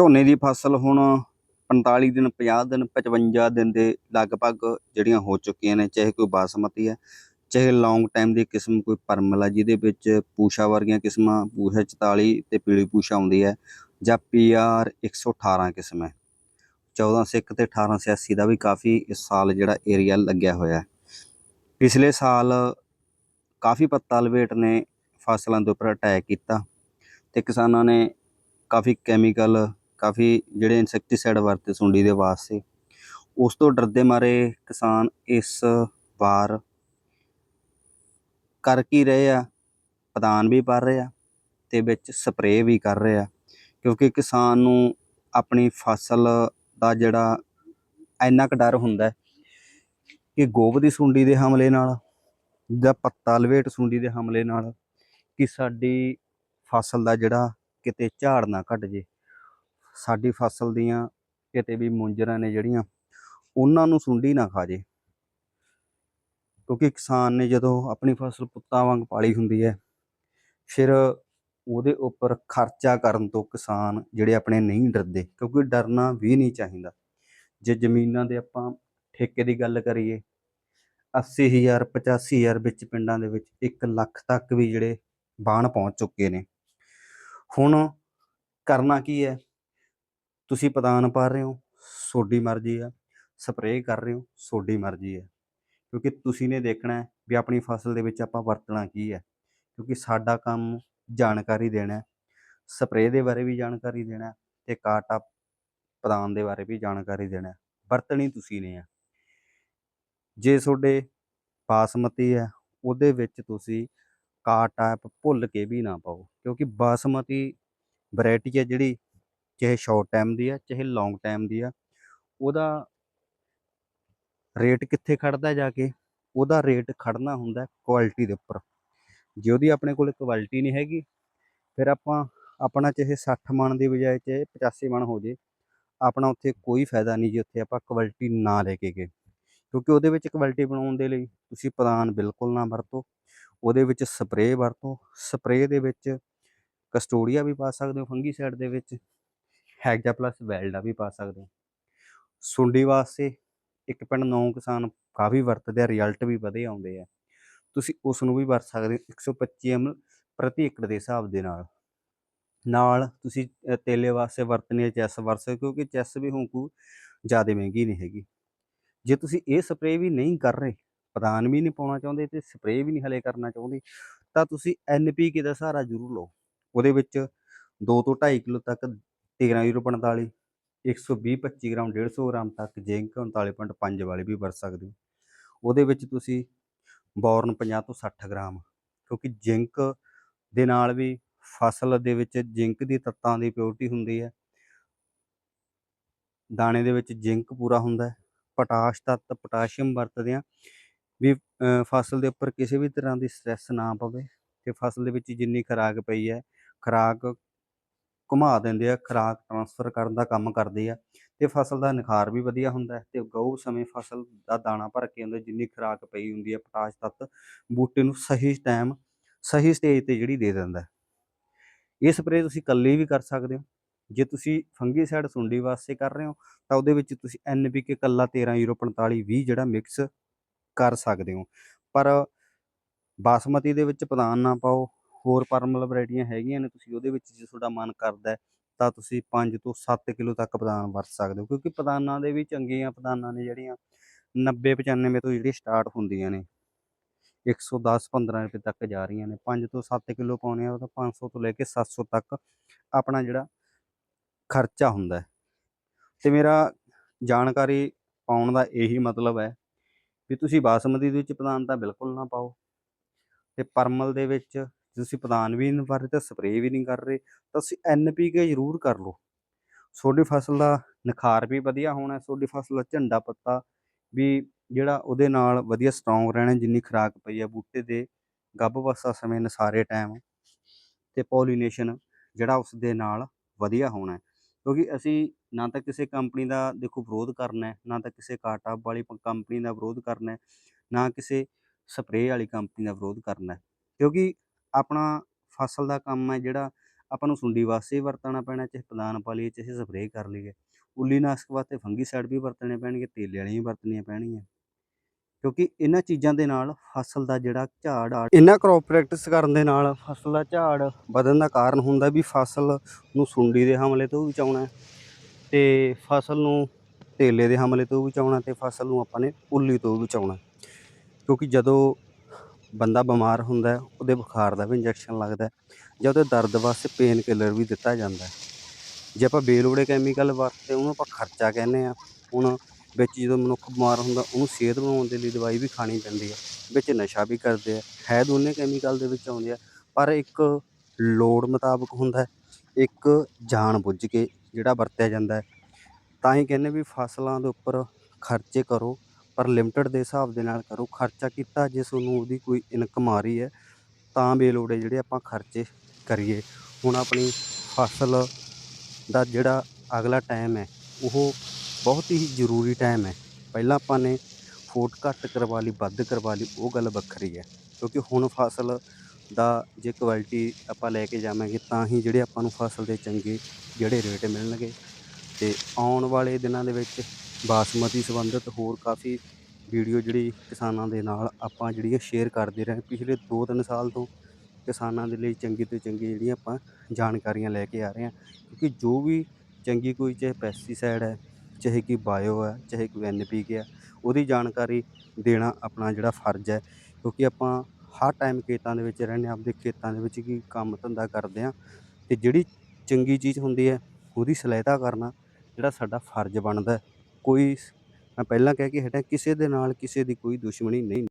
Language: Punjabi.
ਝੋਨੇ ਦੀ ਫਸਲ ਹੁਣ 45 ਦਿਨ 50 ਦਿਨ 55 ਦਿਨ ਦੇ ਲਗਭਗ ਜਿਹੜੀਆਂ ਹੋ ਚੁੱਕੀਆਂ ਨੇ, ਚਾਹੇ ਕੋਈ ਬਾਸਮਤੀ ਹੈ, ਚਾਹੇ ਲੌਂਗ ਟਾਈਮ ਦੀ ਕਿਸਮ ਕੋਈ ਪਰਮਲ ਹੈ ਜਿਹਦੇ ਵਿੱਚ ਪੂਸ਼ਾ ਵਰਗੀਆਂ ਕਿਸਮਾਂ ਪੂਸ਼ਾ 44 ਤੇ ਪੀਲੀ ਪੂਸ਼ਾ ਆਉਂਦੀ ਹੈ, ਜਾਂ ਪੀਆਰ 118 ਕਿਸਮ ਹੈ। 14 ਸਿੱਖ ਤੇ 1886 ਦਾ ਵੀ ਕਾਫੀ ਇਸ ਸਾਲ ਜਿਹੜਾ ਏਰੀਆ ਲੱਗਿਆ ਹੋਇਆ ਪਿਛਲੇ ਸਾਲ ਕਾਫੀ ਪੱਤਾ ਲਵੇਟ ਨੇ ਫਸਲਾਂ ਦੇ ਉੱਪਰ ਅਟੈਕ ਕੀਤਾ ਤੇ ਕਿਸਾਨਾਂ ਨੇ ਕਾਫੀ ਕੈਮੀਕਲ ਕਾਫੀ ਜਿਹੜੇ ਇਨਸੈਕਟੀਸਾਈਡ ਵਰਤੇ ਸੁੰਡੀ ਦੇ ਵਾਸਤੇ। ਉਸ ਤੋਂ ਡਰਦੇ ਮਾਰੇ ਕਿਸਾਨ ਇਸ ਵਾਰ ਕਰ ਕੀ ਰਹੇ ਆ? ਪਦਾਨ ਵੀ ਭਰ ਰਹੇ ਆ ਤੇ ਵਿੱਚ ਸਪਰੇਅ ਵੀ ਕਰ ਰਹੇ ਆ। ਕਿਉਂਕਿ ਕਿਸਾਨ ਨੂੰ ਆਪਣੀ ਫਸਲ ਦਾ ਜਿਹੜਾ ਇੰਨਾ ਕੁ ਡਰ ਹੁੰਦਾ ਕਿ ਗੋਭ ਦੀ ਸੁੰਡੀ ਦੇ ਹਮਲੇ ਨਾਲ ਜਾਂ ਪੱਤਾ ਲਵੇਟ ਸੁੰਡੀ ਦੇ ਹਮਲੇ ਨਾਲ ਕਿ ਸਾਡੀ ਫਸਲ ਦਾ ਜਿਹੜਾ ਕਿਤੇ ਝਾੜ ਨਾ ਘਟ ਜੇ। ਸਾਡੀ ਫਸਲ ਦੀਆਂ ਕਿਤੇ ਵੀ ਮੁੰਜਰਾਂ ਨੇ ਜਿਹੜੀਆਂ, ਉਹਨਾਂ ਨੂੰ ਸੁੰਡੀ ਨਾ ਖਾ ਜੇ ਕਿਉਂਕਿ ਕਿਸਾਨ ਨੇ ਜਦੋਂ ਆਪਣੀ ਫਸਲ ਪੁੱਤਾਂ ਵਾਂਗ ਪਾਲੀ ਹੁੰਦੀ ਹੈ, ਫਿਰ ਉਹਦੇ ਉੱਪਰ ਖਰਚਾ ਕਰਨ ਤੋਂ ਕਿਸਾਨ ਜਿਹੜੇ ਆਪਣੇ ਨਹੀਂ ਡਰਦੇ, ਕਿਉਂਕਿ ਡਰਨਾ ਵੀ ਨਹੀਂ ਚਾਹੀਦਾ। ਜੇ ਜ਼ਮੀਨਾਂ ਦੇ ਆਪਾਂ ਠੇਕੇ ਦੀ ਗੱਲ ਕਰੀਏ 80000 85000 ਵਿੱਚ ਪਿੰਡਾਂ ਦੇ ਵਿੱਚ 1 ਲੱਖ ਤੱਕ ਵੀ ਜਿਹੜੇ ਬਾਣ ਪਹੁੰਚ ਚੁੱਕੇ ਨੇ। ਹੁਣ ਕਰਨਾ ਕੀ ਹੈ? ਤੁਸੀਂ ਪਦਾਨ ਪਾ ਰਹੇ ਹੋ, ਸੋਡੀ ਮਰਜ਼ੀ ਆ, ਸਪਰੇਅ ਕਰ ਰਹੇ ਹੋ, ਸੋਡੀ ਮਰਜ਼ੀ ਹੈ ਕਿਉਂਕਿ ਤੁਸੀਂ ਨੇ ਦੇਖਣਾ ਹੈ ਵੀ ਆਪਣੀ ਫਸਲ ਦੇ ਵਿੱਚ ਆਪਾਂ ਵਰਤਣਾ ਕੀ ਹੈ। ਕਿਉਂਕਿ ਸਾਡਾ ਕੰਮ ਜਾਣਕਾਰੀ ਦੇਣਾ ਹੈ, ਸਪਰੇਅ ਦੇ ਬਾਰੇ ਵੀ ਜਾਣਕਾਰੀ ਦੇਣਾ ਹੈ ਤੇ ਕਾਟਾ ਪ੍ਰਦਾਨ ਦੇ ਬਾਰੇ ਵੀ ਜਾਣਕਾਰੀ ਦੇਣਾ ਵਰਤਣੀ ਤੁਸੀਂ ਨੇ ਆ। ਜੇ ਤੁਹਾਡੇ ਬਾਸਮਤੀ ਹੈ, ਉਹਦੇ ਵਿੱਚ ਤੁਸੀਂ ਕਾਟ ਟਾਈਪ ਭੁੱਲ ਕੇ ਵੀ ਨਾ ਪਾਓ। ਕਿਉਂਕਿ ਬਾਸਮਤੀ ਵੈਰਾਈਟੀ ਹੈ ਜਿਹੜੀ ਚਾਹੇ ਸ਼ਾਰਟ ਟਾਈਮ ਦੀ ਆ, ਚਾਹੇ ਲੌਂਗ ਟਾਈਮ ਦੀ ਆ, ਉਹਦਾ ਰੇਟ ਕਿੱਥੇ ਖੜਦਾ ਜਾ ਕੇ? ਉਹਦਾ ਰੇਟ ਖੜਨਾ ਹੁੰਦਾ ਕੁਆਲਿਟੀ ਦੇ ਉੱਪਰ। ਜੇ ਉਹਦੀ ਆਪਣੇ ਕੋਲ ਕੁਆਲਿਟੀ ਨਹੀਂ ਹੈਗੀ, ਫਿਰ ਆਪਾਂ ਆਪਣਾ ਚਾਹੇ 60 ਮਣ ਦੀ ਬਜਾਏ ਚਾਹੇ 85 ਮਣ ਹੋ ਜੇ, ਆਪਣਾ ਉੱਥੇ ਕੋਈ ਫਾਇਦਾ ਨਹੀਂ ਜੇ ਉੱਥੇ ਆਪਾਂ ਕੁਆਲਿਟੀ ਨਾ ਲੈ ਕੇ ਗਏ। ਕਿਉਂਕਿ ਉਹਦੇ ਵਿੱਚ ਕੁਆਲਿਟੀ ਬਣਾਉਣ ਦੇ ਲਈ ਤੁਸੀਂ ਪ੍ਰਧਾਨ ਬਿਲਕੁਲ ਨਾ ਵਰਤੋ, ਉਹਦੇ ਵਿੱਚ ਸਪਰੇਅ ਵਰਤੋ ਸਪਰੇਅ ਦੇ ਵਿੱਚ ਕਸਟੋਡੀਆ ਵੀ ਪਾ ਸਕਦੇ ਹੋ ਫੰਗੀਸਾਈਡ ਦੇ ਵਿੱਚ। ਹੈਗਜਾ ਪਲੱਸ ਵੈਲਡਾ ਵੀ ਪਾ ਸਕਦੇ ਹੋ। ਸੁੰਡੀ ਵਾਸਤੇ ਇੱਕ ਪਿੰਡ ਨੌ ਕਿਸਾਨ ਕਾਫੀ ਵਰਤਦੇ ਆ ਰਿਜ਼ਲਟ ਵੀ ਵਧੇ ਆਉਂਦੇ ਆ। ਤੁਸੀਂ ਉਸ ਨੂੰ ਵੀ ਵਰਤ ਸਕਦੇ ਹੋ 125 ml ਪ੍ਰਤੀ ਏਕੜ ਦੇ ਹਿਸਾਬ ਦੇ ਨਾਲ। ਨਾਲ ਤੁਸੀਂ ਤੇਲੇ ਵਾਸਤੇ ਵਰਤਣੀ ਹੈ ਚੈਸ, ਵਰਤ ਸਕਦੇ ਕਿਉਂਕਿ ਚੈਸ ਵੀ ਹੁਣ ਕੋਈ ਜ਼ਿਆਦਾ ਮਹਿੰਗੀ ਨਹੀਂ ਹੈਗੀ। ਜੇ ਤੁਸੀਂ ਇਹ ਸਪਰੇਅ ਵੀ ਨਹੀਂ ਕਰ ਰਹੇ ਪ੍ਰਦਾਨ ਵੀ ਨਹੀਂ ਪਾਉਣਾ ਚਾਹੁੰਦੇ ਤੇ ਸਪਰੇਅ ਵੀ ਨਹੀਂ ਹਲੇ ਕਰਨਾ ਚਾਹੁੰਦੇ, ਤਾਂ ਤੁਸੀਂ ਐਨਪੀਕੇ ਦਾ ਸਹਾਰਾ ਜ਼ਰੂਰ ਲਓ। ਉਹਦੇ ਵਿੱਚ 2 ਤੋਂ 2.5 ਕਿਲੋ ਤੱਕ 13.45 120 25 ਗ੍ਰਾਮ 150 ਗ੍ਰਾਮ ਤੱਕ ਜ਼ਿੰਕ 39.5 ਵਾਲੀ ਵੀ ਵਰਤ ਸਕਦੇ ਹੋ। ਉਹਦੇ ਵਿੱਚ ਤੁਸੀਂ ਬੋਰਨ 50 ਤੋਂ 60 ਗ੍ਰਾਮ, ਕਿਉਂਕਿ ਜ਼ਿੰਕ ਦੇ ਨਾਲ ਵੀ ਫਸਲ ਦੇ ਵਿੱਚ ਜ਼ਿੰਕ ਦੀ ਤੱਤਾਂ ਦੀ ਪਿਓਰਟੀ ਹੁੰਦੀ ਹੈ। ਦਾਣੇ ਦੇ ਵਿੱਚ ਜ਼ਿੰਕ ਪੂਰਾ ਹੁੰਦਾ ਹੈ। ਪੋਟਾਸ਼ ਤੱਤ, ਪੋਟਾਸ਼ੀਅਮ ਵਰਤਦੇ ਆ ਵੀ ਫਸਲ ਦੇ ਉੱਪਰ ਕਿਸੇ ਵੀ ਤਰ੍ਹਾਂ ਦੀ ਸਟ੍ਰੈਸ ਨਾ ਪਵੇ ਤੇ ਫਸਲ ਦੇ ਵਿੱਚ ਜਿੰਨੀ ਖੁਰਾਕ ਪਈ ਹੈ, ਖੁਰਾਕ ਘੁਮਾ ਦਿੰਦੇ ਆ, ਖੁਰਾਕ ਟਰਾਂਸਫਰ ਕਰਨ ਦਾ ਕੰਮ ਕਰਦੇ ਆ ਤੇ ਫਸਲ ਦਾ ਨਿਖਾਰ ਵੀ ਵਧੀਆ ਹੁੰਦਾ ਹੈ ਤੇ ਗਊ ਸਮੇਂ ਫਸਲ ਦਾ ਦਾਣਾ ਭਰ ਕੇ ਹੁੰਦਾ ਜਿੰਨੀ ਖੁਰਾਕ ਪਈ ਹੁੰਦੀ ਹੈ, ਪੋਟਾਸ਼, ਤੱਤ, ਬੂਟੇ ਨੂੰ ਸਹੀ ਟਾਈਮ ਸਹੀ ਸਟੇਜ ਤੇ ਜਿਹੜੀ ਦੇ ਦਿੰਦਾ ਇਹ ਸਪਰੇਅ ਤੁਸੀਂ ਇਕੱਲੇ ਵੀ ਕਰ ਸਕਦੇ ਹੋ। ਜੇ ਤੁਸੀਂ ਫੰਗੀਸਾਈਡ ਸੁੰਡੀ ਵਾਸਤੇ ਕਰ ਰਹੇ ਹੋ, ਤਾਂ ਉਹਦੇ ਵਿੱਚ ਤੁਸੀਂ ਐਨਪੀਕੇ ਯੂਰੋ 13:45 20 ਜਿਹੜਾ ਮਿਕਸ ਕਰ ਸਕਦੇ ਹੋ। ਪਰ ਬਾਸਮਤੀ ਦੇ ਵਿੱਚ ਪਦਾਨ ਨਾ ਪਾਓ ਹੋਰ ਪਰਮਲ ਵੈਰਾਈਟੀਆਂ ਹੈਗੀਆਂ ਨੇ, ਤੁਸੀਂ ਉਹਦੇ ਵਿੱਚ ਜੇ ਤੁਹਾਡਾ ਮਨ ਕਰਦਾ ਤਾਂ ਤੁਸੀਂ 5 ਤੋਂ 7 ਕਿਲੋ ਤੱਕ ਪ੍ਰਧਾਨ ਵਰਤ ਸਕਦੇ ਹੋ, ਕਿਉਂਕਿ ਪ੍ਰਧਾਨਾਂ ਦੇ ਵੀ ਚੰਗੀਆਂ ਪ੍ਰਧਾਨਾਂ ਨੇ ਜਿਹੜੀਆਂ 90 95 ਤੋਂ ਜਿਹੜੀ ਸਟਾਰਟ ਹੁੰਦੀਆਂ ਨੇ। 110 15 ਰੁਪਏ ਤੱਕ ਜਾ ਰਹੀਆਂ ਨੇ 5 ਤੋਂ 7 ਕਿਲੋ ਪਾਉਣੇ ਆ ਉਹ ਤਾਂ 500 ਤੋਂ ਲੈ ਕੇ 700 ਤੱਕ ਆਪਣਾ ਜਿਹੜਾ ਖਰਚਾ ਹੁੰਦਾ ਹੈ। ਤੇ ਮੇਰਾ ਜਾਣਕਾਰੀ ਪਾਉਣ ਦਾ ਇਹੀ ਮਤਲਬ ਹੈ ਵੀ ਤੁਸੀਂ ਬਾਸਮਤੀ ਦੇ ਵਿੱਚ ਪ੍ਰਧਾਨ ਤਾਂ ਬਿਲਕੁਲ ਨਾ ਪਾਓ, ਤੇ ਪਰਮਲ ਦੇ ਵਿੱਚ ਤੁਸੀਂ ਪ੍ਰਧਾਨ ਵੀ ਨਹੀਂ ਕਰ ਰਹੇ ਤੇ ਸਪਰੇਅ ਵੀ ਨਹੀਂ ਕਰ ਰਹੇ, ਤਾਂ ਤੁਸੀਂ ਐਨਪੀਕੇ ਜ਼ਰੂਰ ਕਰ ਲਓ। ਤੁਹਾਡੀ ਫਸਲ ਦਾ ਨਿਖਾਰ ਵੀ ਵਧੀਆ ਹੋਣਾ, ਤੁਹਾਡੀ ਫਸਲ ਦਾ ਝੰਡਾ ਪੱਤਾ ਵੀ ਜਿਹੜਾ ਉਹਦੇ ਨਾਲ ਵਧੀਆ ਸਟਰੋਂਗ ਰਹਿਣਾ, ਜਿੰਨੀ ਖੁਰਾਕ ਪਈ ਆ ਬੂਟੇ ਦੇ, ਗੱਭ ਅਵਸਥਾ ਸਮੇਂ ਨਸਾਰੇ ਟਾਈਮ ਤੇ ਪੋਲੀਨੇਸ਼ਨ ਜਿਹੜਾ ਉਸ ਦੇ ਨਾਲ ਵਧੀਆ ਹੋਣਾ। ਕਿਉਂਕਿ ਅਸੀਂ ਨਾ ਤਾਂ ਕਿਸੇ ਕੰਪਨੀ ਦਾ ਦੇਖੋ ਵਿਰੋਧ ਕਰਨਾ ਹੈ, ਨਾ ਤਾਂ ਕਿਸੇ ਕਾਟਾ ਵਾਲੀ ਕੰਪਨੀ ਦਾ ਵਿਰੋਧ ਕਰਨਾ ਹੈ, ਨਾ ਕਿਸੇ ਸਪਰੇਅ ਵਾਲੀ ਕੰਪਨੀ ਦਾ ਵਿਰੋਧ ਕਰਨਾ ਹੈ। ਕਿਉਂਕਿ ਆਪਣਾ ਫਸਲ ਦਾ ਕੰਮ ਹੈ ਜਿਹੜਾ ਆਪਾਂ ਨੂੰ ਸੁੰਡੀ ਵਾਸਤੇ ਵਰਤਣਾ ਪੈਣਾ, ਚਾਹੇ ਪਲਾਨ ਪਾ ਲਈਏ, ਚਾਹੇ ਸਪਰੇਅ ਕਰ ਲਈਏ। ਉੱਲੀ ਨਾਸ਼ਕ ਵਾਸਤੇ ਫੰਗੀਸਾਈਡ ਵੀ ਵਰਤਣੇ ਪੈਣਗੇ, ਤੇਲੇ ਵਾਲੀਆਂ ਵੀ ਵਰਤਣੀਆਂ ਪੈਣਗੀਆਂ। ਕਿਉਂਕਿ ਇਹਨਾਂ ਚੀਜ਼ਾਂ ਦੇ ਨਾਲ ਫਸਲ ਦਾ ਜਿਹੜਾ ਝਾੜ ਆ, ਇਹਨਾਂ ਕ੍ਰੌਪ ਪ੍ਰੈਕਟਿਸ ਕਰਨ ਦੇ ਨਾਲ ਫਸਲ ਦਾ ਝਾੜ ਵਧਣ ਦਾ ਕਾਰਨ ਹੁੰਦਾ ਵੀ ਫਸਲ ਨੂੰ ਸੁੰਡੀ ਦੇ ਹਮਲੇ ਤੋਂ ਬਚਾਉਣਾ ਹੈ। ਤੇ ਫਸਲ ਨੂੰ ਤੇਲੇ ਦੇ ਹਮਲੇ ਤੋਂ ਬਚਾਉਣਾ ਤੇ ਫਸਲ ਨੂੰ ਆਪਾਂ ਨੇ ਉੱਲੀ ਤੋਂ ਬਚਾਉਣਾ ਕਿਉਂਕਿ ਜਦੋਂ ਬੰਦਾ ਬਿਮਾਰ ਹੁੰਦਾ ਉਹਦੇ ਬੁਖਾਰ ਦਾ ਵੀ ਇੰਜੈਕਸ਼ਨ ਲੱਗਦਾ ਜਾਂ ਉਹਦੇ ਦਰਦ ਵਾਸਤੇ ਪੇਨ ਕਿਲਰ ਵੀ ਦਿੱਤਾ ਜਾਂਦਾ ਜੇ ਆਪਾਂ ਬੇਲੋੜੇ ਕੈਮੀਕਲ ਵਰਤਦੇ, ਉਹਨੂੰ ਆਪਾਂ ਖਰਚਾ ਕਹਿੰਦੇ ਆ ਹੁਣ ਵਿੱਚ ਜਦੋਂ ਮਨੁੱਖ ਬਿਮਾਰ ਹੁੰਦਾ, ਉਹਨੂੰ ਸਿਹਤ ਬਣਾਉਣ ਦੇ ਲਈ ਦਵਾਈ ਵੀ ਖਾਣੀ ਪੈਂਦੀ ਹੈ। ਵਿੱਚ ਨਸ਼ਾ ਵੀ ਕਰਦੇ ਆ ਹੈ ਦੋਨੇ ਕੈਮੀਕਲ ਦੇ ਵਿੱਚ ਆਉਂਦੇ ਆ, ਪਰ ਇੱਕ ਲੋੜ ਮੁਤਾਬਕ ਹੁੰਦਾ ਇੱਕ ਜਾਣ ਬੁੱਝ ਕੇ ਜਿਹੜਾ ਵਰਤਿਆ ਜਾਂਦਾ ਤਾਂ ਹੀ ਕਹਿੰਦੇ ਵੀ ਫਸਲਾਂ ਦੇ ਉੱਪਰ ਖਰਚੇ ਕਰੋ ਪਰ ਲਿਮਟਿਡ ਦੇ ਹਿਸਾਬ ਦੇ ਨਾਲ ਕਰੋ, ਖਰਚਾ ਕੀਤਾ, ਜੇ ਤੁਹਾਨੂੰ ਉਹਦੀ ਕੋਈ ਇਨਕਮ ਆ ਰਹੀ ਹੈ, ਤਾਂ ਬੇਲੋੜੇ ਜਿਹੜੇ ਆਪਾਂ ਖਰਚੇ ਕਰੀਏ। ਹੁਣ ਆਪਣੀ ਫਸਲ ਦਾ ਜਿਹੜਾ ਅਗਲਾ ਟਾਈਮ ਹੈ, ਉਹ ਬਹੁਤ ਹੀ ਜ਼ਰੂਰੀ ਟਾਈਮ ਹੈ। ਪਹਿਲਾਂ ਆਪਾਂ ਨੇ ਫੋਟ ਘੱਟ ਕਰਵਾ ਲਈ, ਵੱਧ ਕਰਵਾ ਲਈ, ਉਹ ਗੱਲ ਵੱਖਰੀ ਹੈ। ਕਿਉਂਕਿ ਹੁਣ ਫਸਲ ਦਾ ਜੇ ਕੁਆਲਿਟੀ ਆਪਾਂ ਲੈ ਕੇ ਜਾਵਾਂਗੇ, ਤਾਂ ਹੀ ਜਿਹੜੇ ਆਪਾਂ ਨੂੰ ਫਸਲ ਦੇ ਚੰਗੇ, ਜਿਹੜੇ ਰੇਟ ਮਿਲਣਗੇ। ਅਤੇ ਆਉਣ ਵਾਲੇ ਦਿਨਾਂ ਦੇ ਵਿੱਚ ਬਾਸਮਤੀ ਸੰਬੰਧਿਤ ਹੋਰ ਕਾਫੀ ਵੀਡੀਓ ਜਿਹੜੀ ਕਿਸਾਨਾਂ ਦੇ ਨਾਲ ਆਪਾਂ ਜਿਹੜੀਆਂ ਸ਼ੇਅਰ ਕਰਦੇ ਰਹੇ। ਪਿਛਲੇ 2-3 ਸਾਲ ਤੋਂ ਕਿਸਾਨਾਂ ਦੇ ਲਈ ਚੰਗੀ ਤੋਂ ਚੰਗੀ ਜਿਹੜੀਆਂ ਆਪਾਂ ਜਾਣਕਾਰੀਆਂ ਲੈ ਕੇ ਆ ਰਹੇ ਹਾਂ। ਕਿਉਂਕਿ ਜੋ ਵੀ ਚੰਗੀ ਕੋਈ ਚਾਹੇ ਪੈਸਟੀਸਾਈਡ ਹੈ, ਚਾਹੇ ਕੋਈ ਬਾਇਓ ਹੈ, ਚਾਹੇ ਕੋਈ ਐਨਪੀਕੇ ਹੈ, ਉਹਦੀ ਜਾਣਕਾਰੀ ਦੇਣਾ ਆਪਣਾ ਜਿਹੜਾ ਫਰਜ਼ ਹੈ। ਕਿਉਂਕਿ ਆਪਾਂ ਹਰ ਟਾਈਮ ਖੇਤਾਂ ਦੇ ਵਿੱਚ ਰਹਿੰਦੇ ਹਾਂ, ਆਪਦੇ ਖੇਤਾਂ ਦੇ ਵਿੱਚ ਕੀ ਕੰਮ ਧੰਦਾ ਕਰਦੇ ਹਾਂ ਤੇ ਜਿਹੜੀ ਚੰਗੀ ਚੀਜ਼ ਹੁੰਦੀ ਹੈ, ਉਹਦੀ ਸਲਾਹਤਾ ਕਰਨਾ ਜਿਹੜਾ ਸਾਡਾ ਫਰਜ਼ ਬਣਦਾ ਕੋਈ ਮੈਂ ਪਹਿਲਾਂ ਕਹਿ ਕੇ ਹਟਿਆ ਕਿਸੇ ਦੇ ਨਾਲ ਕਿਸੇ ਦੀ ਕੋਈ ਦੁਸ਼ਮਣੀ ਨਹੀਂ।